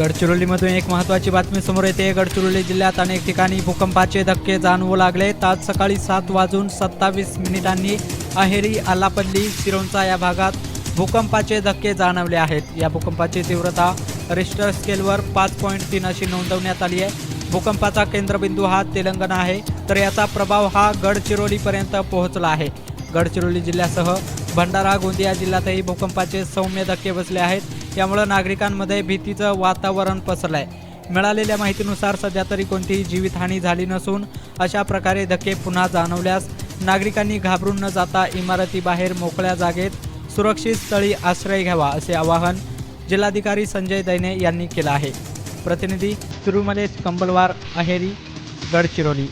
गडचिरोलीमधून एक महत्त्वाची बातमी समोर येते. गडचिरोली जिल्ह्यात अनेक ठिकाणी भूकंपाचे धक्के जाणवू लागले. आज सकाळी सात वाजून सत्तावीस मिनिटांनी अहेरी आलापल्ली सिरोंचा या भागात भूकंपाचे धक्के जाणवले आहेत. या भूकंपाची तीव्रता रिस्टर स्केलवर पाच पॉईंट तीन अशी नोंदवण्यात आली आहे. भूकंपाचा केंद्रबिंदू हा तेलंगणा आहे तर याचा प्रभाव हा गडचिरोलीपर्यंत पोहोचला आहे. गडचिरोली जिल्ह्यासह भंडारा गोंदिया जिल्ह्यातही भूकंपाचे सौम्य धक्के बसले आहेत. यामुळे नागरिकांमध्ये भीतीचं वातावरण पसरलं आहे मिळालेल्या माहितीनुसार सध्या तरी कोणतीही जीवितहानी झाली नसून अशा प्रकारे धक्के पुन्हा जाणवल्यास नागरिकांनी घाबरून न जाता इमारतीबाहेर मोकळ्या जागेत सुरक्षित स्थळी आश्रय घ्यावा असे आवाहन जिल्हाधिकारी संजय दैने यांनी केलं आहे. प्रतिनिधी तिरुमलेश कंबलवार अहेरी गडचिरोली.